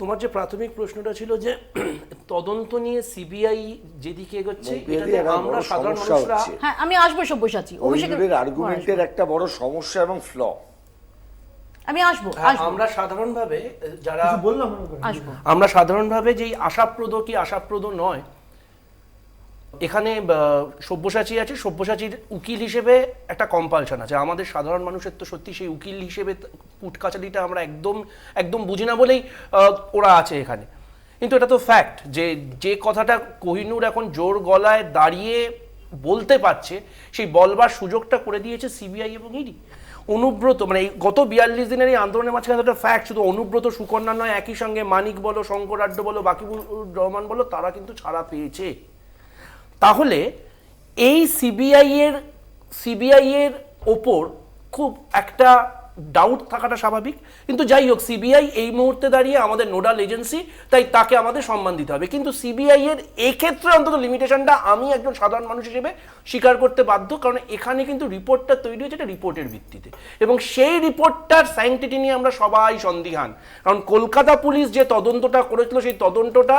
তোমার যে প্রাথমিক প্রশ্নটা ছিল যে তদন্ত নিয়ে সিবিআই যেদিকে এগোচ্ছে এটাতে আমরা সাধারণ মানুষরা হ্যাঁ আমি আসব সব্যসাচী অভিষেকের আর্গুমেন্টের একটা বড় সমস্যা এবং ফ্ল আমি আসব হ্যাঁ, আমরা সাধারণভাবে যারা বললাম আমরা সাধারণভাবে যেই আশাপ্রদ কি আশাপ্রদ নয় এখানে আহ, সব্যসাচী আছে। সব্যসাচীর উকিল হিসেবে একটা কম্পালশন আছে। আমাদের সাধারণ মানুষের তো সত্যি সেই উকিল হিসেবে কুট কাচারিটা আমরা একদম একদম বুঝি না বলেই ওরা আছে এখানে। কিন্তু এটা তো ফ্যাক্ট যে যে কথাটা কোহিনুর এখন জোর গলায় দাঁড়িয়ে বলতে পারছে, সেই বলবার সুযোগটা করে দিয়েছে সিবিআই এবং ইডি অনুব্রত মানে এই গত বিয়াল্লিশ দিনের এই আন্দোলনের মাঝখানে একটা ফ্যাক্ট শুধু অনুব্রত, সুকন্যা নয়, একই সঙ্গে মানিক বলো শঙ্করাড্ড বলো, বাকিবুর রহমান বলো, তারা কিন্তু ছাড়া পেয়েছে। তাহলে এই সিবিআইয়ের সিবিআইয়ের ওপর খুব একটা ডাউট থাকাটা স্বাভাবিক। কিন্তু যাই হোক সিবিআই এই মুহূর্তে দাঁড়িয়ে আমাদের নোডাল এজেন্সি, তাই তাকে আমাদের সম্মান দিতে হবে। কিন্তু সিবিআই এর এক্ষেত্রে অন্তত লিমিটেশনটা আমি একজন সাধারণ মানুষ হিসেবে স্বীকার করতে বাধ্য, কারণ এখানে কিন্তু রিপোর্টটা তৈরি হয়েছে একটা রিপোর্টের ভিত্তিতে। এবং সেই রিপোর্টটার সাইন্টিটি নিয়ে আমরা সবাই সন্দিহান। কারণ কলকাতা পুলিশ যে তদন্তটা করেছিল, সেই তদন্তটা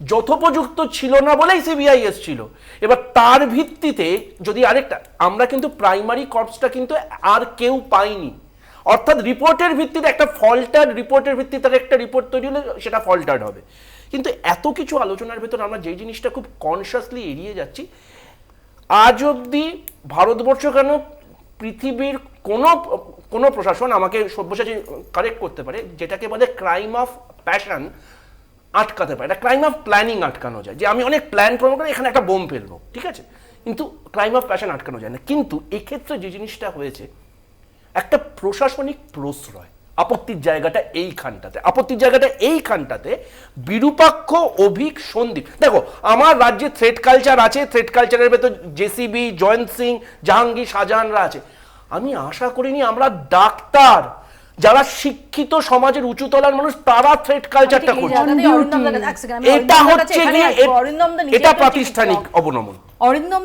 যথোপযুক্ত ছিল না বলেই সিবিআই এসছিল। এবার তার ভিত্তিতে যদি আরেকটা, আমরা কিন্তু প্রাইমারি কর্পসটা কিন্তু আর কেউ পাইনি। অর্থাৎ রিপোর্টের ভিত্তিতে একটা ফল্টার রিপোর্টের ভিত্তিতে তার একটা রিপোর্ট তৈরি হলে সেটা ফল্টার্ড হবে। কিন্তু এত কিছু আলোচনার ভেতর আমরা যে জিনিসটা খুব কনসিয়াসলি এড়িয়ে যাচ্ছি, আজ অবধি ভারতবর্ষ কেন পৃথিবীর কোনো কোনো প্রশাসন আমাকে সব্যসাচী কারেক্ট করতে পারে, যেটাকে বলে ক্রাইম অফ প্যাশন আটকাতে পারে। এটা ক্রাইম অফ প্ল্যানিং আটকানো যায়। যে আমি অনেক প্ল্যান প্রমাণ করে এখানে একটা বোম ফেলব, ঠিক আছে? কিন্তু ক্রাইম অফ প্যাশন আটকানো যায় না। কিন্তু এক্ষেত্রে যে জিনিসটা হয়েছে একটা প্রশাসনিক প্রশ্রয়। আপত্তির জায়গাটা এইখানটাতে। আপত্তির জায়গাটা এইখানটাতে বিরূপাক্ষ অভিক সন্দীপ। দেখো আমার রাজ্যে থ্রেড কালচার আছে থ্রেড কালচারের ভেতর জেসিবি জয়ন্ত সিং জাহাঙ্গীর শাহজাহানরা আছে। আমি আশা করিনি আমরা ডাক্তার যারা শিক্ষিত সমাজের উঁচুতলার মানুষ তারা থ্রেড কালচারটা করছে। এটা হচ্ছে এটা প্রাতিষ্ঠানিক। অবনমন। অরিন্দম